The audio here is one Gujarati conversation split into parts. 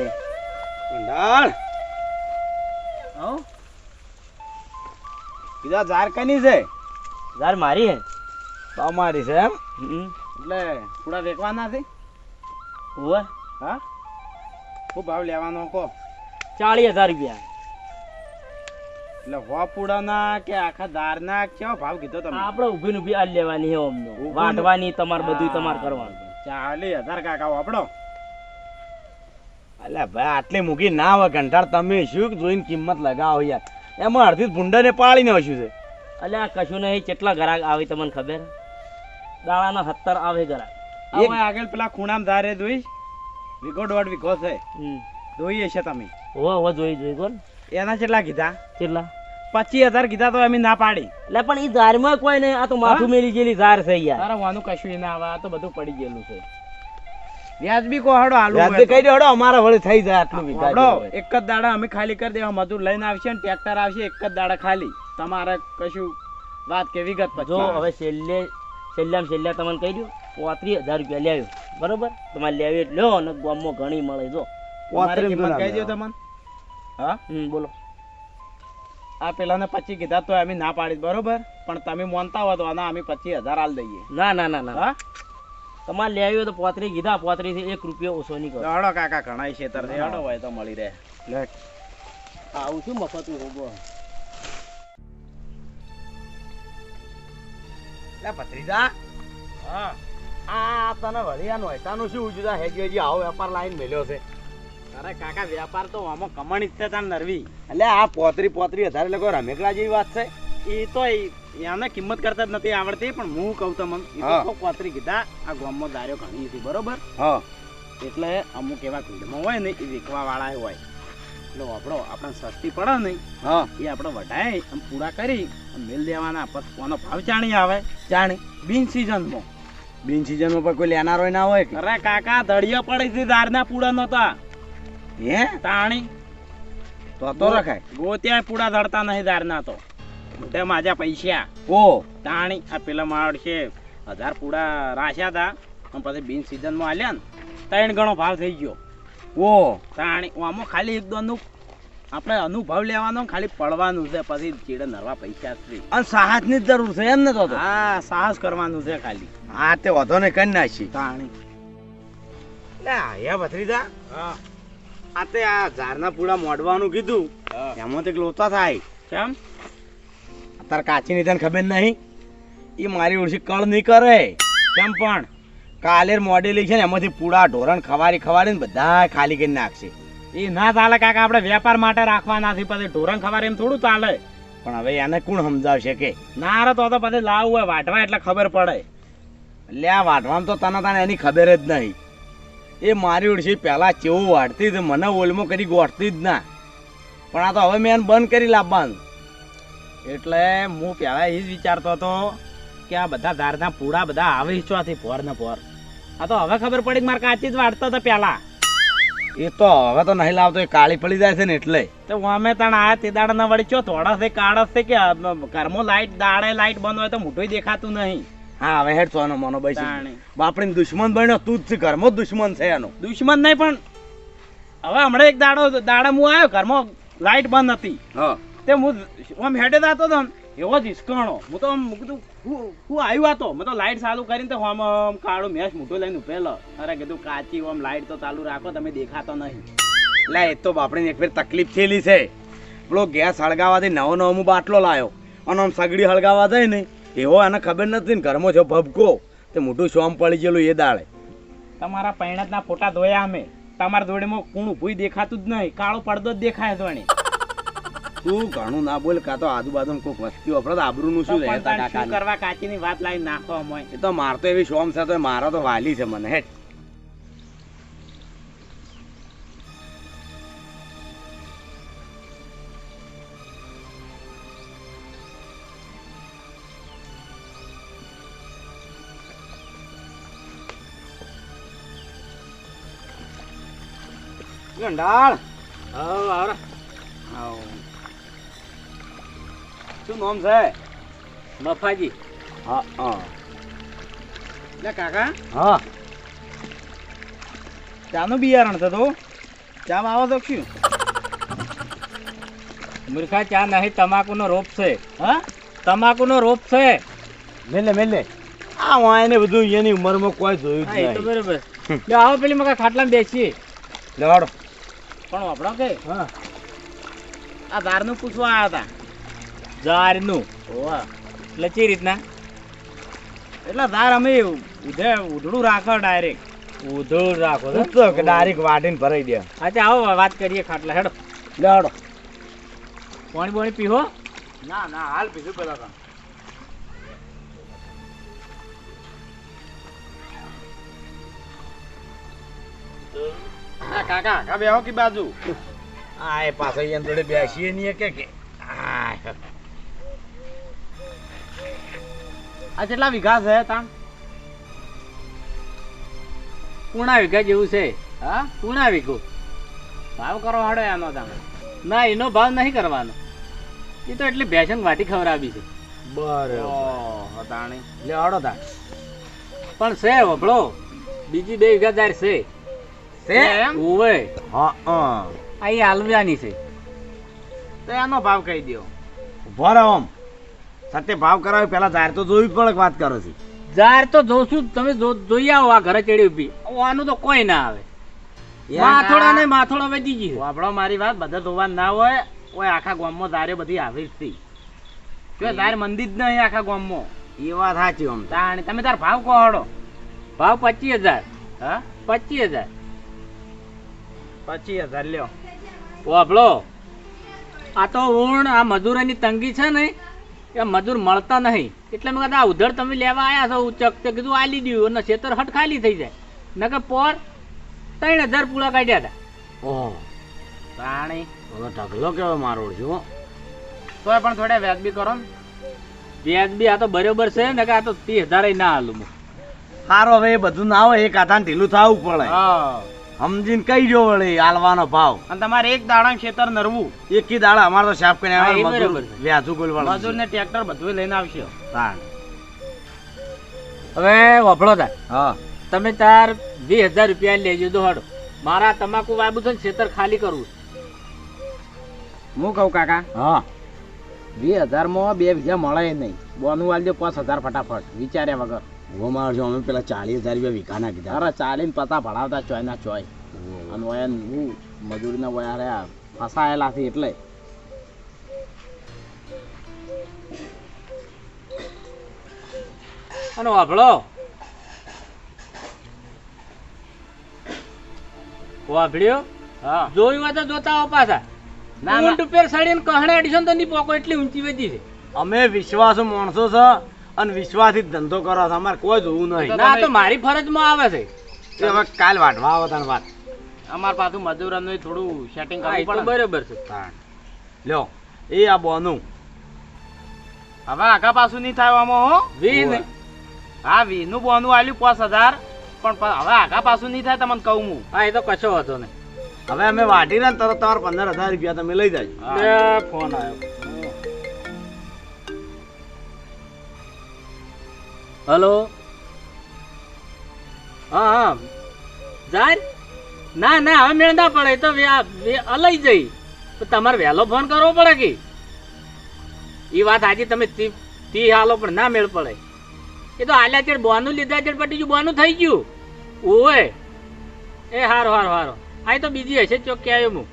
છે. હો કીધા ઝારકાની છે? યાર મારી હે? તમારી છે એમ? એટલે થોડા વેકવાના છે? ઓવે હા? શું ભાવ લેવાનો કહો? ચાલીસ હજાર રૂપિયા. એટલે હો પૂડાના કે આખા દારના કેવો ભાવ કીધો તમે? આપણે ઊભી ને ઊભી આ લેવાની હે વાટવાની તમારે બધું તમારે કરવાનું. ચાલી હજાર કાકા વાપડો અલ્યા ભાઈ આટલી મૂકી ના હોય કંટાળ. તમે શું જોઈને કિંમત લગાવો યાર. એમાં અડધી ભૂંડાને પાડીને હશું છે. અલ્યા કશું નહીં કેટલા ગ્રાહક આવે તમને ખબર? દાડાના સત્તર આવે ગ્રાહક. એક આગળ પેલા ખૂણામાં ધારે દોઈ વીઘો દોઢ વિગો છે. હમ. દોઈએ છે તમે. હો હો જોઈ જોઈ કોણ એના કેટલા કીધા? કેટલા? પચીસ હજાર કીધા તો અમે ના પાડી. એટલે પણ એ ધારમાં કોઈ નહીં. આ તો માથું મેલી ગયેલી ધાર છે યાર. તારા વાનું કશું ના આવે આ તો બધું પડી ગયેલું છે. વ્યાજબી કો હડો આલુ વ્યાજબી કહી દે હડો અમારા વળે થઈ જાય આટલું હડો એક જ દાડા અમે ખાલી કરી દેવા મજૂર લઈને આવશે ને ટ્રેક્ટર આવશે એક જ દાડા ખાલી. તમારે કશું વાત કે વિગત પછી જો હવે છેલ્લે છેલ્લામ છેલ્લા તમને કહી દઉં પોત્રીસ હજાર રૂપિયા લેવ્યો બરોબર? તમારે લેવી લ્યો અને ગામમાં ઘણી મળે જો. કહી દો તમને. હા? બોલો. આ પેલાને પચીસ કીધા તો અમે ના પાડી બરોબર? પણ તમે માનતા હો તો આના અમે પચીસ હજાર આલ દઈએ. ના ના ના ના. હા? તમારે લેવી હોય તો પોતરી કીધા પોતરી થી એક રૂપિયો ઓછો નહીં કરો. હડો કાકા ઘણા છેતર છે હડો હોય તો મળી રહે. આવું શું મફત હોગો લે ભત્રીજા. હા. આ તને વળી આ નોયતાનું શું હે હેજી હેજી આવો વેપાર લાઈન મેલ્યો છે. અરે કાકા વેપાર તો આમાં કમાણી જ છે તાર નરવી. એટલે આ પોતરી પોતરી હજાર કોઈ રમેકડા જેવી વાત છે. એ તો એને કિંમત કરતા જ નથી આવડતી પણ હું કહું તમને કોતરી કીધા આ ગામમાં દાર્યો ઘણી હતી બરોબર? હા. એટલે અમુક એવા ફીલ્ડમાં હોય ને એ વેચવા વાળા હોય. એટલે આપણો આપણે સસ્તી પડે ને હા. એ આપણે વઢાય આમ પૂરા કરી મેલ દેવાના પછી કોનો ભાવ જાણી આવે? જાણી. બિન સિઝનમાં. બિન સિઝનમાં પણ કોઈ લેનારો ના હોય અરે કાકા દળિયો પડી છે દારના પૂડા નહોતા હે? તાણી. તો તો રખાય. ગોત્યા પૂડા દળતા નહીં દારના તો. મોટે માજા પૈસા. ઓ. તાણી આ પેલા માળ છે. હજાર પૂડા રાખ્યા હતા. પણ પછી બિન સિઝનમાં આલ્યા ને ત્રણ ગણો ભાવ થઈ ગયો. ઓ. તાણી આમાં ખાલી એક દોનું આપણે અનુભવ લેવાનો ખાલી પડવાનું છે પછી ચીડે નરવા પૈસા છે. અને સાહસની જરૂર છે એમ ને તો હા સાહસ કરવાનું છે ખાલી. હા તે વધો ને કરી નાખી તાણી. હે ભત્રીજા. હા. આ તે આ ઝારના પૂડા મોડવાનું કીધું. એમાં તે લોચા થાય. કેમ? તાર કાચી નહીં તને ખબર નહીં? એ મારી ઓળખી કળ નહીં કરે. કેમ પણ? કાલે મોડેલી છે ને એમાંથી પૂરા ઢોરણ ખવારી ખવારી ને બધા ખાલી કરી નાખશે. એ ના ચાલે કાકા આપણે વેપાર માટે રાખવાના છે પછી ઢોરણ ખવારે એમ થોડું ચાલે. પણ હવે એને કોણ સમજાવશે કે? ના રે તો પછી લાવવું હોય વાટવા એટલે ખબર પડે. એટલે આ વાઢવામાં તો તને તને એની ખબર જ નહીં. એ મારી ઓળખી પહેલાં ચેવું વાઢતી હતી મને ઓલમો કરી ગોઠતી જ ના. પણ આ તો હવે મેં એને બંધ કરી લાવવાનું. એટલે હું પહેલા એ જ વિચારતો હતો કે આ બધા ધારના પૂરા બધા આવે ચોથી પોર ને પોર. આ તો હવે ખબર પડી મારે કાચી જ વાટતો હતો પહેલા. એ તો હવે તો નહીં લાવતો એ કાળી પડી જાય છે ને એટલે. તો અમે તણ આયા તે દાડા ના વળી ચો થોડા છે કાળસ છે કે ઘરમાં લાઈટ દાડે લાઈટ બંધ હોય તો મોટું દેખાતું નહીં. હા હવે હેડ સોનો મોનો ભાઈ બાપડી બાપડીને દુશ્મન બન્યો તું જ છે ઘરમાં દુશ્મન છે એનો. દુશ્મન નહીં પણ હવે હમણાં એક દાડો દાડા હું આવ્યો ઘરમાં લાઈટ બંધ હતી. હા. તે હું આમ હેડે જતો હતો એવો જ હિસકાણો. હું તો આમ કીધું, હું હું આવ્યો હતો મેં તો લાઈટ ચાલુ કરીને તો આમ આમ કાળો મેચ મોટો લઈને ઉભેલો. અરે કીધું, કાચી આમ લાઇટ તો ચાલુ રાખો, તમે દેખાતો નહીં. એટલે એ તો બાપડીને એક ફેર તકલીફ થયેલી છે. પેલો ગેસ હળગાવાથી નવો નવો હું બાટલો લાવ્યો અને આમ સગડી હળગાવા જાય ને, એવો એને ખબર નથી ને, ઘરમાં જો ભબકો તે મોટું શોમ પડી ગયેલું એ દાડે. તમારા પૈણતના ફોટા ધોયા અમે. તમારા જોડેમાં કુણું ભૂઈ દેખાતું જ નહીં. કાળો પડદો જ દેખાય ધોણી તું ઘણું ના બોલ કાં તો આજુબાજુ કોઈક વસ્તી વપરાત આબરૂનું શું રહેતા શું કરવા કાચીની વાત લાવી નાખો અમે એ તો મારતો એવી શોમ છે તો મારો તો વાલી છે મને હેઠ. ગંડાળ. હા આવરા શું નામ છે? મફાજી હા હા. લે કાકા. હા. ચાનું બિયારણ છે તો? ચા આવો તો શું? મૂર્ખા ચા નહીં તમાકુનો રોપ છે. હા? તમાકુનો રોપ છે. મેલે મેલે. આ વાયને બધું એની ઉંમરમાં કોઈ જોયું જ નહીં. બરોબર. લે આવો પેલી મકા ખાટલામાં બેસીએ. લેવાડો પણ આપણો કે? હા. આ બારનું પૂછવા આવ્યા જારનું હતા ઓવા એટલે ચી રીતના? એટલે તાર અમે ઉધે ઉધડું રાખો ડાયરેક્ટ ઉધડું રાખો તો? કે ડાયરેક્ટ વાટીને ભરાઈ દે. અચ્છા આવો વાત કરીએ ખાટલા. હેડો. લેવાડો પાણી પાણી પીવો ના ના હાલ પીધું પેલા તો. કાકા કાકા બેહો કે બાજુ? આ પાછો અહીંયા જોડે બેસીએ નહીં કે કે આ આ કેટલા વીઘા છે તાણ? પૂણા વીઘા જેવું છે. હા? પૂણા વીઘો. ભાવ કરો હાડો એનો તમે ના એનો ભાવ નહીં કરવાનો. એ તો એટલી ભેસન વાટી ખવડાવી છે. બરાબર. તાણી. લે હાડો તાણ. પણ છે વભળો. બીજી બે વીઘા દાર છે. છે ઓવે હા હા આ એ હાલવ્યાની છે. તો એનો ભાવ કહી દો આમ. સત્ય ભાવ કરાવે પેલા જાહેર તો જોવી પણ પડે વાત કરો છે. જાહેર તો જોશું જ, તમે જો- જોઈ આવો આ ઘરે ચડી ઊભી. આનું તો કોઈ ના આવે. માથોડા ને માથોડા વધી ગયું. છે વાપડો મારી વાત બધા ધોવા ના હોય કોઈ આખા ગામમાં ધારે બધી આવી જ થઈ જો ધાર મંદિર જ નહીં આખા ગામમાં. એ વાત સાચી આમ તાણે તમે તાર ભાવ કહો હડો. ભાવ પચીસ હજાર. હા? પચીસ હજાર. પચીસ હજાર લ્યો. વાપલો આ તો ઊણ આ મજૂરોની તંગી છે ને એ મજૂર મળતા નહીં. એટલે મેં કહેતા ઉધર તમે લેવા આવ્યા છો ઉચક તે કીધું આલી દીધું અને ખેતર હટ ખાલી થઈ જાય. નકર પોર ત્રણ હજાર પૂળા કાઢ્યા હતા ઓહ. પાણી હવે ઢગલો કેવો મારો છું તોય પણ થોડા વ્યાજબી કરો ને. વ્યાજ બી આ તો બરોબર છે ને કે આ તો ત્રીસ હજાર ના હાલું હું. સારું હવે એ બધું ના હોય એક આધાન ઢીલું થવું પડે. સમજીને કઈ જો વળી આલવાનો ભાવ. અને તમારે એક દાડા ખેતર નરવું. એક કી દાડા અમારે તો સાફ કરીને એ આવે. વ્યાજુ ગોલવાળો મજૂર ને ટ્રેક્ટર બધું લઈને આવશે. તાણ. હવે વફળો થાય હા. તમે તાર વીસ હજાર રૂપિયા લેજો દોડો મારા તમાકુ વાબુ છે ને ખેતર ખાલી કરવું હું કહું કાકા? હા. વીસ હજારમાં બે વીઘા મળે નહીં. બોનું વાલજો પાંચ હજાર ફટાફટ. વિચાર્યા વગર. હું મારજો. અમે પેલા ચાલીસ હજાર રૂપિયા વીઘાના કીધા અરે ચાલીને પતા ભણાવતા ચોય ના ચોય. અને વયન હું મજૂરીના વયા રહ્યા. ફસાયેલાથી એટલે. અને વાપળો વાપડ્યો હા. જોયું હોય તો જોતા હો પાછા. ના, ના. ઊંટ પેર સડીને કહણે એડિશન તો ની પોકો એટલી ઊંચી વધી છે. અમે વિશ્વાસ માણસો છે. અને વિશ્વાસથી ધંધો કરો છો અમારે કોઈ જોવું નહીં. ના તો મારી ફરજમાં આવે છે. હવે કાલ વાટવા આવો તાણ વાત. અમાર પાછું મજૂરનું થોડું સેટિંગ કરવું પડે બરાબર છે. તાણ. લ્યો એ આ બોનું. હવે આગા પાછું નહીં થાય આમાં હો. વી ને હા વીનું બોનું આલ્યું પાંચ હજાર. પણ હવે આગા પાછું નહીં થાય તમને કહું હું. હા એ તો કશો હતો ને હવે અમે વાટી ને તરત તમારે પંદર હજાર રૂપિયા તમે લઈ જાય ફોન આવ્યો હલો? હા હા. જાય ના ના હવે મેળ ના પડે. તો અલઈ જઈ. તો તમારે વહેલો ફોન કરવો પડે કે? એ વાત આજે તમે તી હાલો પણ ના મેળ પડે. એ તો આલ્યા ચેડ બોનું લીધા ચેડ પટી ગયું બોનું થઈ ગયું. ઓય એ હારો હારો હારો. આ તો બીજી હશે ચોક કે આવ્યો હું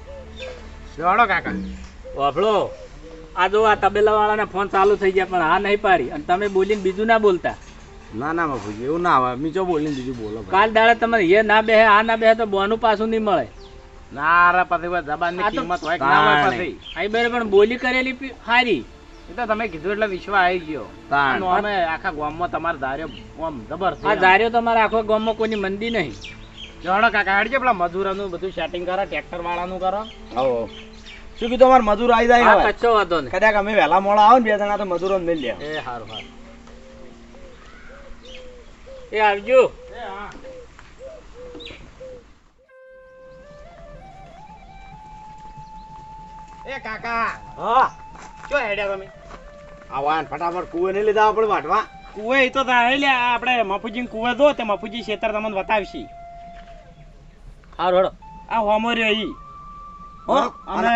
જોડો કાકા. વાફળો આ જો આ તબેલાવાળાને ફોન ચાલુ થઈ ગયા પણ હા નહીં પાડી. અને તમે બોલીને બીજું ના બોલતા. ના ના બાપુજી એવું ના આવે મીચો બોલીને બીજું બોલો. કાલ દાડે તમે એ ના બેહે આ ના બેહે તો બોનું પાછું નહીં મળે. ના રે પછી જબાનની કિંમત હોય ના હોય પછી આ બેરે પણ બોલી કરેલી હારી. એ તો તમે કીધું એટલે વિશ્વ આવી ગયો. અમે આખા ગામમાં તમારે ધાર્યો આમ જબરજસ્ત આ ધાર્યો તમારા આખો ગામમાં કોઈની મંદી નહીં. જોડો કાકા હાડજે પેલા મજૂરાનું બધું સેટિંગ કરો ટ્રેક્ટર વાળાનું કરો. શું કીધું અમારે મજૂર આવી જાય કચ્છો વાંધો ને કદાચ અમે વહેલા મોડા આવો ને બે જણા તો મજૂરો મિલ લે એ સારું હારું. એ આવજો. એ કાકા હા. શું હેડ્યા તમે? આવાન ફટાફટ કુવે નહીં લીધા આપણે વાટવા. કુવે તો થાય લે આપણે મફુજી કુવે દો તે મફુજી ક્ષેત્ર તમને બતાવશી. હારું હડો આ હોમો રહ્યો ઈ. હો અને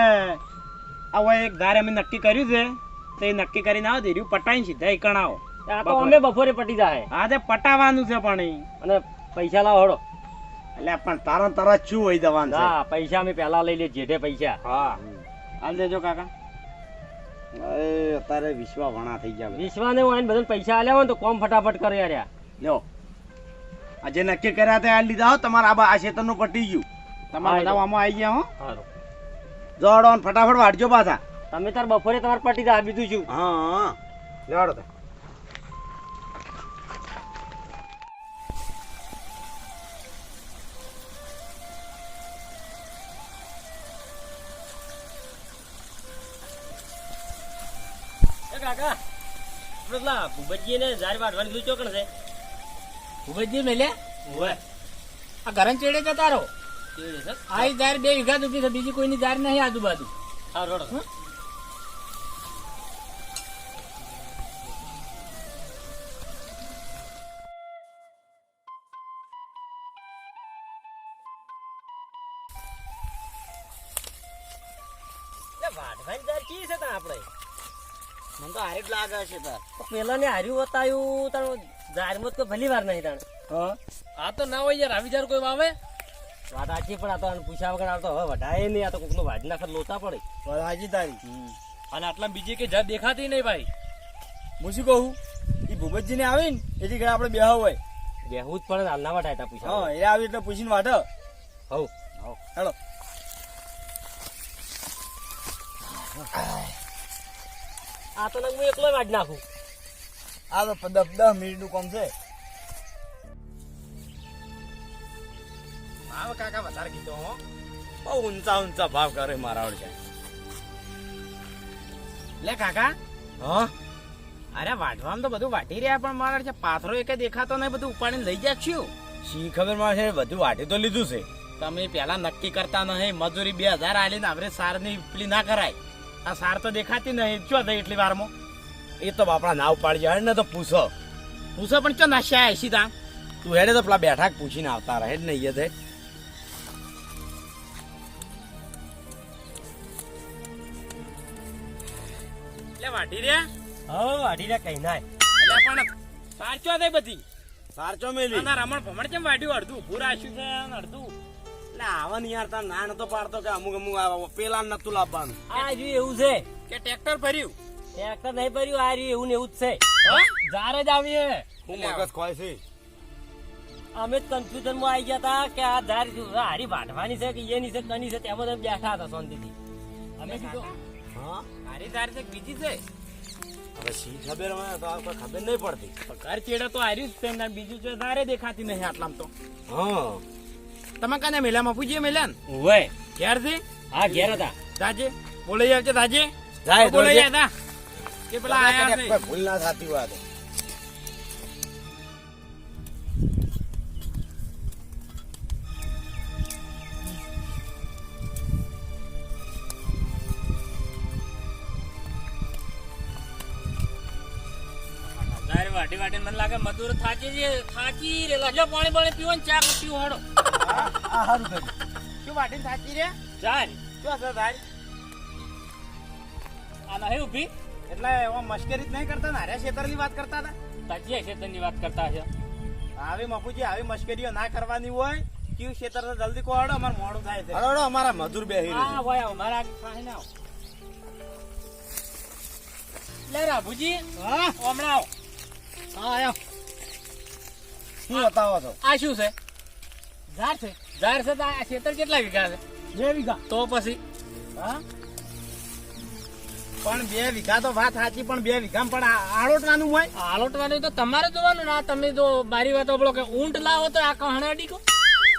હવે એક ધારે અમે નક્કી કર્યું છે તો એ નક્કી કરીને આવો ધીર્યું પટાઈને સીધા એકણ આવો. આ તો અમે બપોરે પટી જાય હા તે પટાવાનું છે પણ. અને પૈસા લાવો હળો એટલે પણ તારા તારા શું હોય દવાનું હા પૈસા અમે પહેલા લઈ લે જેઠે પૈસા. હા. હાલ દેજો કાકા. એ અત્યારે વિશ્વા વણા થઈ ગયા બધા. વિશ્વાને હું આઈને બધાને પૈસા આલ્યા હોય ને તો કોમ ફટાફટ કરે યાર લ્યો. આજે નક્કી કર્યા તે આ લીધા હો તમારા આ આ ક્ષેત્રનું પટી ગયું. તમારા બધા આમાં આવી ગયા હો. સારું જોડો ને ફટાફટ વાટજો પાછા. તમે તાર બપોરે તમારે પટી દા બીજું શું? હા હા. લેવાડો કાકા? પેલા ભૂપતજીને ઝાડ વાટવાની શું ચોકણ છે? ભૂપતજી મેલે ઓવે આ ઘરન ચેડે રહો કેવી છે? આ ઈ બે વીઘા દુખી છે બીજી કોઈની દાર નહીં આજુબાજુ. હા રોડો છે આપણે? મને તો હારી જ લાગે છે તાર. પેલા ને હાર્યું બતાવ્યું તાર ઝાડમાં તો ભલી વાર નહીં તાણે. આ તો ના હોય યાર આવી જાર કોઈ વાવે. વાત સાચી પણ આ તો આને પૂછ્યા વગર આ તો હવે વઢાય નહીં આ તો કોકનો વાઢી નાખત લોતા પડે. હાજી તારી. અને આટલા બીજી કે જાત દેખાતી નહીં ભાઈ. હું શું કહું? એ ભૂપતજી ને આવી ને એથી ઘરે આપણે બેહા હોય. બેહવું જ પડે ને હાલના વઢાય તા પૂછ્યા હા એ આવી એટલે પૂછીને વાટો હવ. હેલો. આ તો હું એકલો વાઢી નાખું. આ તો દસ દસ મિનિટનું કામ છે. ભાવ કાકા વધારે કીધો હો. બહુ ઊંચા ઊંચા ભાવ કરે મારા વડે લે કાકા. હા? અરે વાઢવામાં તો બધું વાટી રહ્યા પણ મારા છે પાથરો એકે દેખાતો નહીં બધું ઉપાડીને લઈ જાય છું શી ખબરમાં છે બધું વાટી તો લીધું છે. તમે પેલા નક્કી કરતા નહીં મજૂરી બે હજાર આલીને આપણે સારની પેલી ના કરાય. આ સાર તો દેખાતી નહીં. ચો થઈ એટલી વારમાં? એ તો બાપડા નાવ પાડી જાય ને તો પૂછો. પૂછો પણ ચો નાશ્યા તા? તું હેડે તો પેલા બેઠા પૂછીને આવતા રહે જ નહીં તે એટલે વાઢી રે હો વાઢી રહ્યા કઈ નાય એટલે પણ સાચો થઈ બધી? સાચો મેલી? ના રમણ ભમણ કેમ વાઢ્યું? અડધું પૂરા રાખ્યું છે અડધું. એટલે આવા યાર તાર ના નતો પાડતો કે અમુક અમુક પેલા નતું લાવવાનું. આ રહ્યું એવું છે. કે ટ્રેક્ટર ભર્યું? ટ્રેક્ટર નહીં ભર્યું આ રહ્યું એવું ને એવું જ છે. જાર જ આવીએ. હું મગજ ખોય છે. અમે કન્ફ્યુઝનમાં આવી ગયા હતા કે આ ધાર હારી વાઢવાની છે કે એની છે કની છે તેમાં બધા બેઠા હતા શાંતિથી. અમે કીધું હા? મારી તાર છે બીજી છે? હવે સી ખબર મને તો ખબર નહીં પડતી. ઘર ચેડા તો હાર્યું જ છે બીજું છે તારે દેખાતી નહીં આટલામાં તો. હા. તમે કને મેલ્યા મફુજી મેલ્યા ઓય ઘેર ક્યારથી? હા ઘેર હતા. તાજે? બોલાઈ આવજે તાજે. જાય બોલાઈ જે. કે પેલા આયા છે. ભૂલ ના થાતી વાત વાટી વાટી મને લાગે મજૂર થાકી છે. થાકી રેલા જો પાણી પાણી પીવો ને ચા પીવો હડો. આ સારું કર્યું શું વાટીને સાચી રે જાર શું છે તાર આ નહીં ઊભી? એટલે એવા મશ્કરી જ નહીં કરતા ને હારે શેતરની વાત કરતા હતા? તાજી ક્ષેત્રની વાત કરતા છે આવી મફુજી આવી મશ્કરીઓ ના કરવાની હોય કયું ક્ષેત્ર તો જલ્દી કોડો અમારે મોડું થાય છે. હળો અમારા મજૂર બેહી હા ભાઈ આગળ ના લે રાભુજી હા? હમણાં આવો. હા આયો શું બતાવો છો? આ શું છે? ઝાડ છે. ઝાડ છે તો આ ક્ષેત્ર કેટલા વીઘા છે? બે વીઘા. તો પછી? હા? પણ બે વીઘા તો વાત સાચી પણ બે વીઘા પણ આળોટવાનું હોય? આળોટવાનું તો તમારે જોવાનું ના તમે જો મારી વાત બોલો કે ઊંટ લાવો તો આ કહણાડી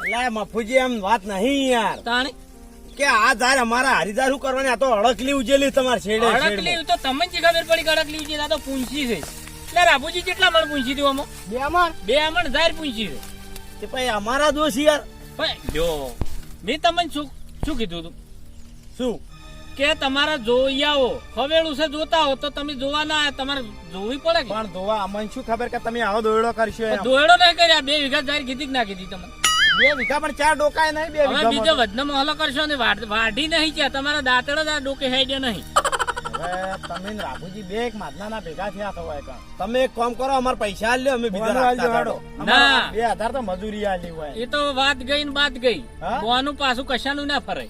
એટલે મફુજી એમ વાત નહીં યાર. તાણી? કે આ ધાર અમારા હરિદાર શું કરવાની? આ તો અડકલી ઉજેલી તમારે છેડે અડકલી તો તમને જ ખબર પડી કે અડકલી ઉજેલા આ તો પૂંછી છે. એટલે રાબુજી કેટલા મણ પૂંછી દઉં આમાં? બે મણ. બે મણ ધાર પૂંછી છે. તે અમારા દોષ યાર. ભાઈ જો મેં તમને શું શું કીધું હતું? શું? કે તમારા જોઈયાઓ હવેળું છે જોતા હો તો તમે જોવા ના તમારે જોવી પડે કે? પણ ધોવા અમને શું ખબર કે તમે આવો દોયડો કરશો. દોયડો નહીં કર્યા બે વીઘા જાહેર કીધી કે ના કીધી તમે બે વીઘા પણ ચાર ડોકાય નહીં બે વીઘા બીજો વધનો મહોલો કરશો ને વાઢી નહીં છે તમારા દાંતડો ડોકે હેડ્યો નહીં. હવે તમે ને રાઘુજી બે એક માદનાના ભેગા થયા થવાય કાં તમે એક કામ કરો અમાર પૈસા આલ્યો અમે બીજા રાખતા હાડો. ના. બે હજાર તો મજૂરી આલી હોય. એ તો વાત ગઈ ને બાત ગઈ. બોનું પાછું કશાનું ના ફરે.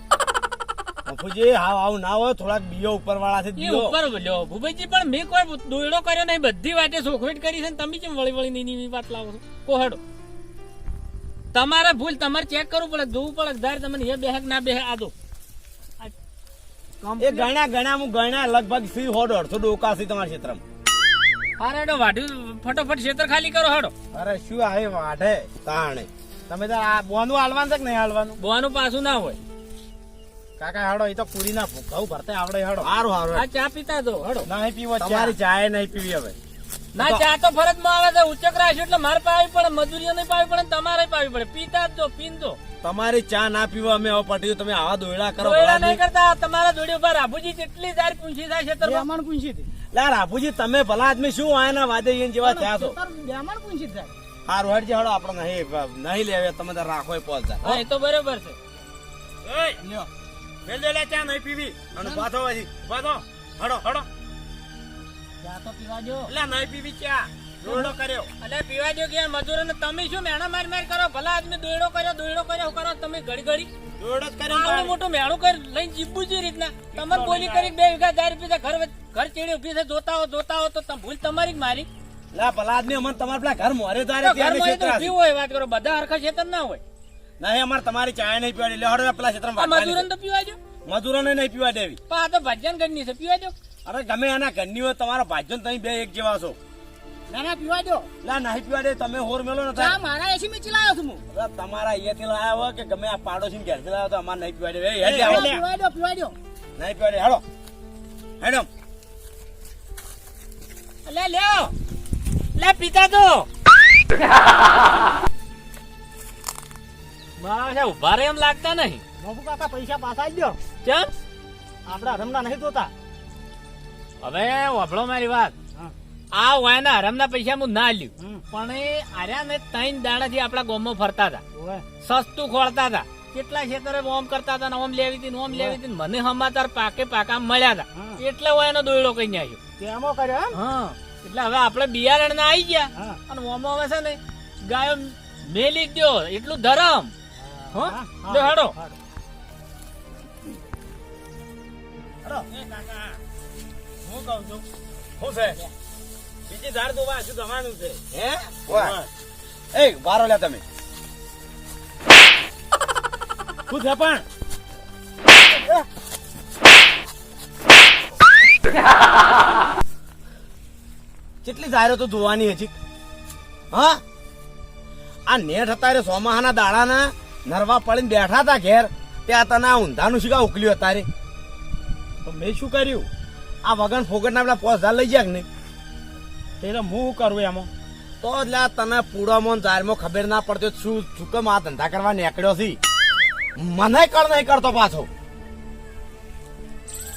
બાપુજી હાવ આવું ના હોય થોડાક બીયો ઉપર વાળા છે ઉપર બોલ્યો પણ મેં કોઈ દોયડો કર્યો નહીં બધી વાતે સોખવેટ કરી છે ને તમે કેમ વળી વળી ની વાત લાવો છો? કોહડો તમારે ભૂલ તમારે ચેક કરવું પડે જોવું પડે ધાર તમને એ બેહક ના બેહક આ દો એ ગણ્યા ગણ્યા હું ગણ્યા લગભગ સી હો દોઢસો ડોકા છે તમારા ક્ષેત્રમાં. અરે હેડો વાઢ્યું ફટોફટ ક્ષેત્ર ખાલી કરો હડો. અરે શું આવે વાઢે? તાણે. તમે તો આ બોનું હાલવાનું છે કે નહીં હાલવાનું? બોનું પાછું ના હોય. કાકા હાડો એ તો પૂરી ના ઘઉં ભરતે આવડે હાડો. સારું સારું આ ચા પીતા તો હાડો. નહીં પીવો ચા. તમારી ચાય નહીં પીવી હવે. ના ચા તો ફરજમાં આવે છે ઉચ્ચક રાખ્યું એટલે મારે પાવી પડે મજૂરીઓ નહીં પાવી પડે તમારે પાવી પડે. પીતા જ જો પીન તમારી ચા ના પીવા અમે હવે પટી તમે આવા દોયડા કરો દોયડા નહીં કરતા તમારા દોડી ઉપર રાભુજી કેટલી દાર પૂંછી થાય છે બ્રાહ્મણ પૂંછી હતી. લા રાભુજી તમે ભલા આદમી શું આના વાદે ઈન જેવા થયા છો? બ્રાહ્મણ પૂંછી થાય. હારું હેડજે હળો આપણે નહીં નહીં લેવે તમે તો રાખો એ પોચ હા એ તો બરોબર છે. લ્યો. વેલ દે લે ચા નહીં પીવી. અને બાધો વાજી બાધો હડો હડો. ચા તો પીવા દો એટલે નહીં પીવી ચા. કર્યો. અલે પીવા દો કે મજૂરો ને તમે શું મેણા માર માર કરો? ભલા આદમી દોયડો કર્યો દોયડો કર્યો કરો તમે ઘડી ઘડી દોયડો જ કર્યો આવડું મોટું મેણું કરી લઈને જીવવું છે રીતના. તમારે બોલી કરી બે વીઘા ચાર રૂપિયા ઘર ઘર ચેડી ઊભી છે જોતા હો જોતા હો તો ભૂલ તમારી જ મારી. લા ભલા આદમી અમને તમારા પેલા ઘર મોરે તારે તો હોય વાત કરો બધા હરખા ક્ષેત્ર ના હોય. નહીં અમારે તમારી ચાય નહીં પીવાની. લે હડો પેલા ક્ષેત્રમાં આ મજૂરોને તો પીવા દો મજૂરોને નહીં પીવા દેવી. આ તો ભજન ઘરની છે પીવા દો અરે ગમે એના ઘરની હોય તમારા ભાજન તમે બે એક જેવા છો. ના ના પીવા દો. ના નહીં પીવા દે તમે હોર મેલો ને ચા મારા એસી મેં ચલાયો છું હું. અરે તમારા અહીંયાથી લાયા હોય કે ગમે આ પાડોશી ઘેરથી લાયા હોય તો અમારે નહીં પીવા દે. એ હેડે આવો. પીવા દો પીવા દો. નહીં પીવા દે હેડો. હેડો. લે લ્યો લે પીતા તો. મારા ઊભા રહે એમ લાગતા નહીં. બાપુ કાકા પૈસા પાછા જ દો ચમ? આપડા રમના નહીં જોતા હવે વભળો મારી વાત. આ વાયના હરામના પૈસા હું ના લ્યું. પણ એ આર્યા ને ત્રણ દાડાથી આપણા ગોમમાં ફરતા હતા. સસ્તું ખોળતા હતા. કેટલા ખેતરે ઓમ કરતા હતા ને ઓમ લેવી હતી ઓમ લેવી હતી મને સમાચાર પાકે પાકા મળ્યા હતા. એટલે હું એનો દોયડો કઈ આવ્યો. કર્યો હા. એટલે હવે આપણે બિયારણ ના આવી ગયા. અને ઓમો હવે છે ને ગાયો મેલી ગયો એટલું ધરમ. હો? હાડો. કાકા. હું કહું છું? શું છે? બીજી ધાર તો વાંચું જવાનું છે. હે? એ વારો લે તમે. શું છે પણ? કેટલી ધારો તો જોવાની હજી? હા? આ નેટ અત્યારે સોમાહાના દાડાના નરવા પડીને બેઠા હતા ઘેર ત્યાં તને આ ઊંધાનું શીખા ઉકલ્યું અત્યારે. તો મેં શું કર્યું? આ વગન ફોગટના પેલા પોસ હજાર લઈ જાય ને એટલે હું શું કરું એમાં? તો એટલે તને પૂડામાં જાહેરમાં ખબર ના પડતી શું ચૂકમ આ ધંધા કરવા નીકળ્યો છે? મને કર નહીં કરતો પાછો.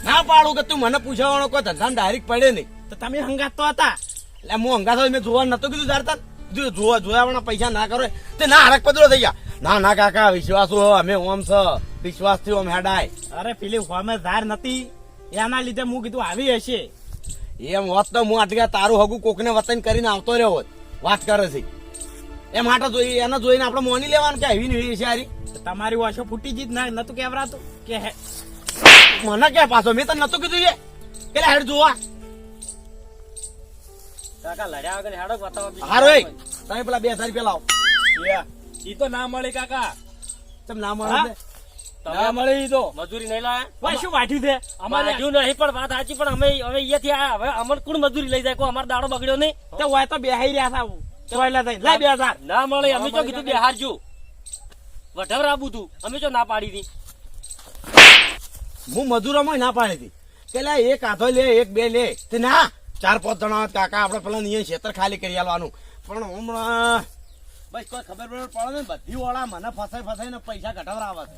ના પાડું કે તું મને પૂછવાનો કોઈ ધંધા ડાયરેક્ટ પડે નહીં. તો તમે હંગાત તો હતા? એટલે હું હંગા મેં જોવા નતો કીધું જારતા જો જોવા જોયા પૈસા ના કરો. તે ના હરક પદરો થઈ ગયા. ના ના કાકા વિશ્વાસ હો અમે ઓમ છ. વિશ્વાસથી ઓમ હેડાય. અરે પેલી હોમે ધાર નથી એના લીધે હું કીધું આવી હશે. એમ હોત તો હું આટલા તારું હગું કોકને વતન કરીને આવતો રહ્યો હોત. વાત કરે છે. એ માટે જોઈ એને જોઈને આપણે મોની લેવાનું કે આવી નહીં છે હારી? તમારી વાસો ફૂટી જીત ના નતું કેવરાતું? કે હે? મને કે પાછો? મેં તને નતું કીધું છે કે હેડ જોવા. કાકા લડ્યા વગર હેડો બતાવો હારો એ. તમે પેલા બે હજાર રૂપિયા લાવો. ઈ તો ના મળે કાકા. તમે ના મળે. ના મળે તો. મજૂરી નહીં લાયા? ભાઈ શું વાટ્યું છે? અમારે નહીં પણ વાત સાચી પણ અમે હવે અહીંયાથી આયા હવે અમર કોણ મજૂરી લઈ જાય? કોઈ અમારો દાડો બગડ્યો નહીં. તો હોય તો બેહાઈ રહ્યા હતા ચોયલા થઈ લાય બે હજાર ના મળે અમે તો કીધું બેહારજો. વઢવર આબુ તું. અમે તો ના પાડી હતી. હું મજૂરોમાં ના પાડી હતી. કે લે એક આધો લે એક બે લે. તે ના ચાર પાંચ જણા કાકા આપણે પેલા અહીંયા ક્ષેત્ર ખાલી કરી આલવાનું. પણ હમણાં બસ કોઈ ખબર પડે ને બધી વાળા મને ફસાઈ ફસાઈને પૈસા ઘટાવરા આવે છે.